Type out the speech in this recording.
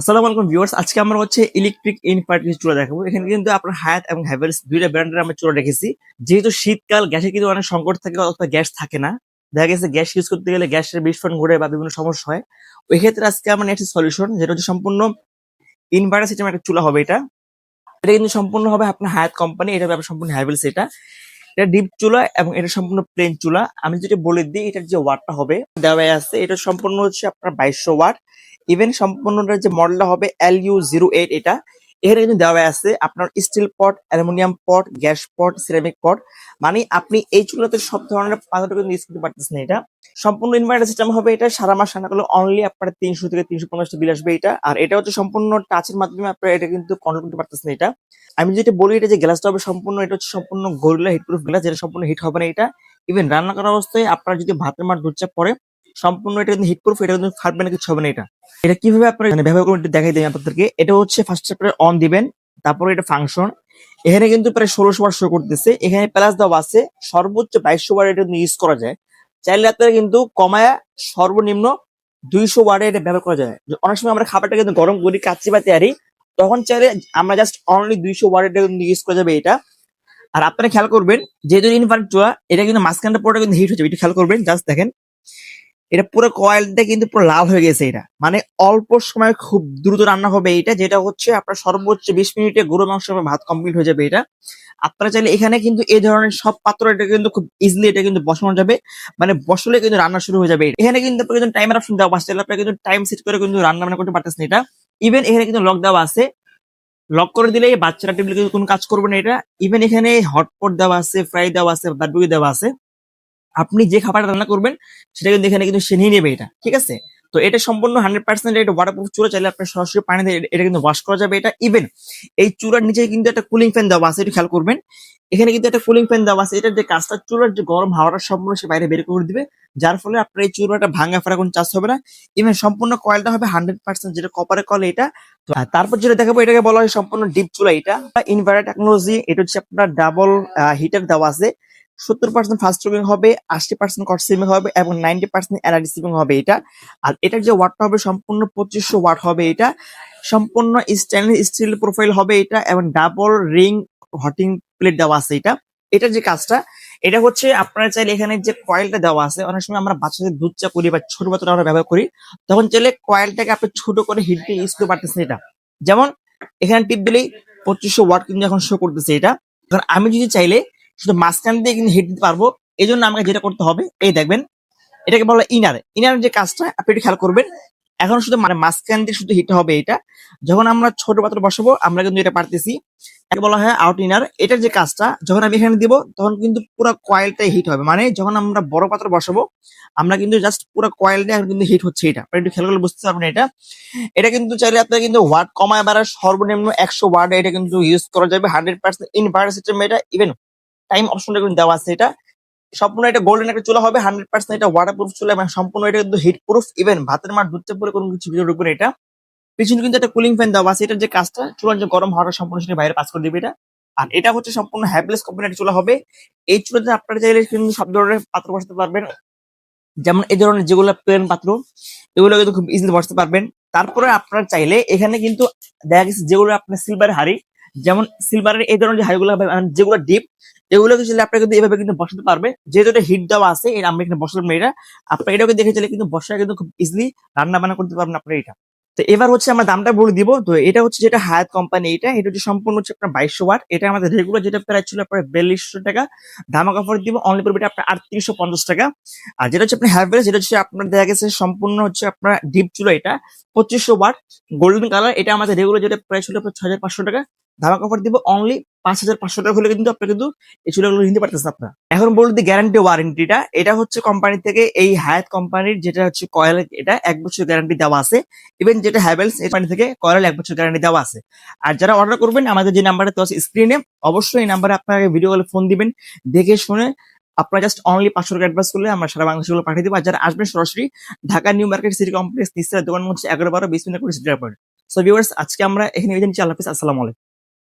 আসসালামু আলাইকুম ভিউয়ার্স, আজকে আমরা হচ্ছে ইলেকট্রিক ইনভার্টার চুলা দেখাবো। এখানে কিন্তু আপনার হায়াত এবং হ্যাভেলস দুইটা ব্র্যান্ডের আমরা চুলা রেখেছি। যেহেতু শীতকাল, গ্যাসে কিন্তু অনেক সংকট থাকে অথবা গ্যাস থাকে না। দেখা গেছে গ্যাস ইউজ করতে গেলে গ্যাসের বিস্ফোরণ ঘটে বা বিভিন্ন সমস্যা হয়। ওই ক্ষেত্রে আজকে আমরা একটি সলিউশন যেটা হচ্ছে সম্পূর্ণ ইনভার্টার সিস্টেম একটা চুলা হবে এটা। এটা কিন্তু সম্পূর্ণ হবে আপনার হায়াত কোম্পানি এটা হবে সম্পূর্ণ হ্যাভেলস এটা। এটা ডিপ চুলা এবং এটা সম্পূর্ণ প্লেন চুলা। আমি যেটা বলে দিই, এটার যে ওয়াটটা হবে দেওয়া আছে, এটা সম্পূর্ণ হচ্ছে আপনার বাইশশো ওয়াট ইভেন সম্পূর্ণটা যে মডেলটা হবে এল ইউ জিরো এইট এটা, এখানে কিন্তু দেওয়া আছে আপনার steel pot aluminium pot gas pot ceramic pot মানে আপনি এই চুলাতে সব ধরনের পাত্র কিন্তু ইউজ করতে পারতেছেন এটা। সম্পূর্ণ ইনভার্টার সিস্টেম হবে এটা, সারা মাস রান্না করলে অনলি আপনার তিনশো থেকে তিনশো পঞ্চাশটা বিল আসবে এটা। আর এটা হচ্ছে সম্পূর্ণ টাচের মাধ্যমে আপনার এটা কিন্তু কন্ট্রোল করতে পারতেছেন এটা। আমি যেটা বলি, এটা যে গ্লাসটা হবে সম্পূর্ণ, এটা হচ্ছে সম্পূর্ণ গোরিলা হিটপ্রুফ গ্লাস যেটা সম্পূর্ণ হিট হবে না এটা। ইভেন রান্না করার অবস্থায় আপনার যদি ভাতের মার দুধ পরে সম্পূর্ণ এটা কিন্তু হিটপ্রুফ এটা কিন্তু ফাটবে না, কিছু হবে না এটা। এটা কীভাবে আপনারা মানে ব্যবহার করবেন দেখাই দিই আপনাদেরকে। এটা হচ্ছে ফার্স্ট আপনারা অন দিবেন, তারপরে এটা ফাংশন এখানে কিন্তু প্রায় ষোলোশো বার শো করতেছে। এখানে প্লাস দেওয়া আছে, সর্বোচ্চ বাইশশো বার এটা ইউজ করা যায়। চাইলে আপনারা কিন্তু কমায় সর্বনিম্ন দুইশো ওয়ার্ডে এটা ব্যবহার করা যায়। অনেক সময় আমরা খাবারটা কিন্তু গরম করি, কাচ্চি বা তৈরি তখন চাইলে আমরা জাস্ট অনলি দুইশো ওয়ার্ডে কিন্তু ইউজ করা যাবে এটা। আর আপনারা খেয়াল করবেন, যেহেতু ইনভার্ট চুয়া এটা কিন্তু মাঝখানটা পুরোটা কিন্তু হিট হয়ে যাবে এটা খেয়াল করবেন জাস্ট দেখেন। এটা পুরো কয়েলটা কিন্তু পুরো লাল হয়ে গেছে এটা। মানে অল্প সময় খুব দ্রুত রান্না হবে এটা, যেটা হচ্ছে আপনার সর্বোচ্চ বিশ মিনিটে গরু মাংস ভাত কমপ্লিট হয়ে যাবে এটা। আপনারা চাইলে এখানে কিন্তু এই ধরনের সব পাত্র এটা কিন্তু খুব ইজিলি এটা কিন্তু বসানো যাবে। মানে বসলে কিন্তু রান্না শুরু হয়ে যাবে এখানে কিন্তু আপনার কিন্তু টাইমের অপশন দেওয়া আছে আপনারা কিন্তু টাইম সেট করে কিন্তু রান্না বান্না করতে পারতেছেন এটা। ইভেন এখানে কিন্তু লক দেওয়া আছে। লক করে দিলে বাচ্চারা টেবিলে কিন্তু কোনো কাজ করবে না এটা। ইভেন এখানে হটপট দেওয়া আছে ফ্রাই দেওয়া আছে বারবিকিউ দেওয়া আছে। আপনি যে খাবারটা রান্না করবেন, সেটা কিন্তু এখানে কিন্তু সে নিয়ে নেবে এটা, ঠিক আছে? তো এটা সম্পূর্ণ হান্ড্রেড পার্সেন্ট এটা ওয়াটারপ্রুফ চুলা, চাইলে আপনার সরাসরি পানি দিয়ে এটা কিন্তু ওয়াশ করা যাবে এটা ইভেন এই চুলার নিচে কিন্তু একটা কুলিং ফ্যান দেওয়া আছে এটা খেয়াল করবেন। এখানে কিন্তু একটা কুলিং ফ্যান দেওয়া আছে এটার যে কাজটা চুলার যে গরম হাওয়াটা সম্পূর্ণ সে বাইরে বের করে দিবে, যার ফলে আপনার এই চুলাটা ভাঙা ফেরা কোনো চাষ হবে না। ইভেন সম্পূর্ণ কয়েলটা হবে হান্ড্রেড পার্সেন্ট যেটা কপারে কলে এটা। তারপর যেটা দেখাবো, এটাকে বলা হয় সম্পূর্ণ ডিপ চুলা এটা। ইনভার্টার টেকনোলজি এটা হচ্ছে আপনার ডাবল হিটার দেওয়া আছে। সত্তর পার্সেন্ট ফাস্ট কুকিং হবে, আশি পার্সেন্ট কট সিমিং হবে এবং নাইনটি পার্সেন্ট এনার্জি সিমিং হবে এটা। আর এটার যে ওয়াটটা হবে সম্পূর্ণ পঁচিশশো ওয়াট হবে এটা। সম্পূর্ণ স্টেনলেস স্টিল প্রোফাইল হবে এটা এবং ডাবল রিং হটিং প্লেট দেওয়া আছে এটা। এটার যে কাজটা, এটা হচ্ছে আপনারা চাইলে এখানে যে কয়েলটা দেওয়া আছে, অনেক সময় আমরা বাচ্চাদের দুধ চা করি বা ছোট বাচ্চারা আমরা ব্যবহার করি, তখন চাইলে কয়েলটাকে আপনি ছোট করে হিট দিয়ে ইউজ করতে পারতেছেন এটা। যেমন, এখানে টিপ দিলেই পঁচিশশো ওয়াট কিন্তু এখন শো করতেছে এটা। কারণ আমি যদি চাইলে শুধু মাঝখান দিয়ে কিন্তু হিট দিতে পারব। এই জন্য আমাকে যেটা করতে হবে, এই দেখবেন, এটাকে বলা ইনার ইনার যে কাজটা, আপনি একটু খেয়াল করবেন, এখন শুধু মানে মাঝখান দিয়ে শুধু হিট হবে এটা। যখন আমরা ছোট পাত্র বসাবো, আমরা কিন্তু এটা পারতেছি। এটাকে বলা হয় আউট ইনার এটার যে কাজটা, যখন আমি এখানে দিব, তখন কিন্তু পুরো কয়েলটাই হিট হবে। মানে যখন আমরা বড় পাত্র বসাবো, আমরা কিন্তু জাস্ট পুরো কয়েলটা এখন কিন্তু হিট হচ্ছে এটা। একটু খেয়াল করলে বুঝতে পারবেন এটা। এটা কিন্তু চাইলে আপনার কিন্তু ওয়াট কমায় বাড়ার সর্বনিম্ন একশো ওয়াট এটা কিন্তু ইউজ করা যাবে। হান্ড্রেড পার্সেন্ট ইনভার্টার সিস্টেম এটা ইভেন টাইম অপশনটা কিন্তু দেওয়া আছে এটা। সম্পূর্ণ এটা গোল্ডেন একটা চুলা হবে হান্ড্রেড পার্সেন্ট এটা ওয়াটার প্রুফ চুলা এবং সম্পূর্ণ এটা কিন্তু হিট প্রুফ ইভেন ভাতের মার দুধ পরে কোনো কিছু ভিডিও ঢুকবে এটা। পিছনে কিন্তু একটা কুলিং ফ্যান দেওয়া আছে, এটার যে কাজটা, চুলার যে গরম হওয়াটা সম্পূর্ণ সেটা বাইরে পাস করে দিবে এটা। আর এটা হচ্ছে সম্পূর্ণ হ্যাভলেস কোম্পানির চুলা হবে। এই চুলাতে আপনারা চাইলে কিন্তু সব ধরনের পাত্র বসাতে পারবেন। যেমন এই ধরনের যেগুলো প্লেন পাত্র, এগুলো কিন্তু খুব ইজিলি বসাতে পারবেন। তারপরে আপনারা চাইলে এখানে কিন্তু দেখা গেছে যেগুলো আপনার সিলভার হাড়ি যেমন সিলভারের এই ধরনের যে হাড়িগুলো মানে যেগুলো ডিপ এগুলো কিছু আপনারা কিন্তু এভাবে কিন্তু বসাতে পারবে। যেহেতু এটা হিট দেওয়া আছে আমরা এখানে বসালাম এটা। আপনার এটাকে দেখে চাইলে কিন্তু বসায় কিন্তু খুব ইজিলি রান্না বান্না করতে পারবেন আপনার এটা। তো এবার হচ্ছে আমরা দামটা বলে দিব। তো এটা হচ্ছে যেটা হায়াত কোম্পানি এটা এটা হচ্ছে সম্পূর্ণ হচ্ছে আপনার বাইশশো ওয়াট। এটা আমাদের রেগুলার যেটা প্রায় ছিল আপনার বিয়াল্লিশশো টাকা। ধামা কাপড় দিব অনলি পড়বে আপনার আটত্রিশশো পঞ্চাশ টাকা। আর যেটা হচ্ছে আপনার হ্যাভেলস যেটা হচ্ছে আপনার দেখা গেছে সম্পূর্ণ হচ্ছে আপনার ডিপ চুলো এটা, পঁচিশশো ওয়াট। গোল্ডেন কালার এটা আমাদের রেগুলার যেটা প্রায় ছিল আপনার ছয় হাজার পাঁচশো টাকা। ধামা কাপড় দিব অনলি পাঁচ হাজার পাঁচশো টাকা হলে কিন্তু আপনি কিন্তু এই চুলাগুলো নিতে পারতেছেন আপনার। এখন বলুন দি গ্যারান্টি ওয়ারেন্টিটা এটা হচ্ছে কোম্পানি থেকে এই হায়াত কোম্পানির যেটা হচ্ছে কয়েল এটা এক বছর গ্যারান্টি দেওয়া আছে। ইভেন যেটা হ্যাভেলস এই কোম্পানি থেকে কয়েল এক বছর গ্যারান্টি দেওয়া আছে। আর যারা অর্ডার করবেন, আমাদের যে নাম্বারটা দেওয়া আছে স্ক্রিনে অবশ্যই এই নাম্বারে আপনাকে ভিডিও কলে ফোন দিবেন। দেখে শুনে আপনারা জাস্ট অনলি পাঁচশো টাকা অ্যাডভান্স করলে আমরা সারা বাংলাদেশগুলো পাঠিয়ে দেবো। আর যারা আসবেন সরাসরি Dhaka New Market city complex নিশ্চয় দোকান হচ্ছে এগারো বারো, বিশ মিনিট করে সিটি সো ভিউয়ার্স আজকে আমরা এখানে আল্লাহ হাফিজ, আসসালামু আলাইকুম।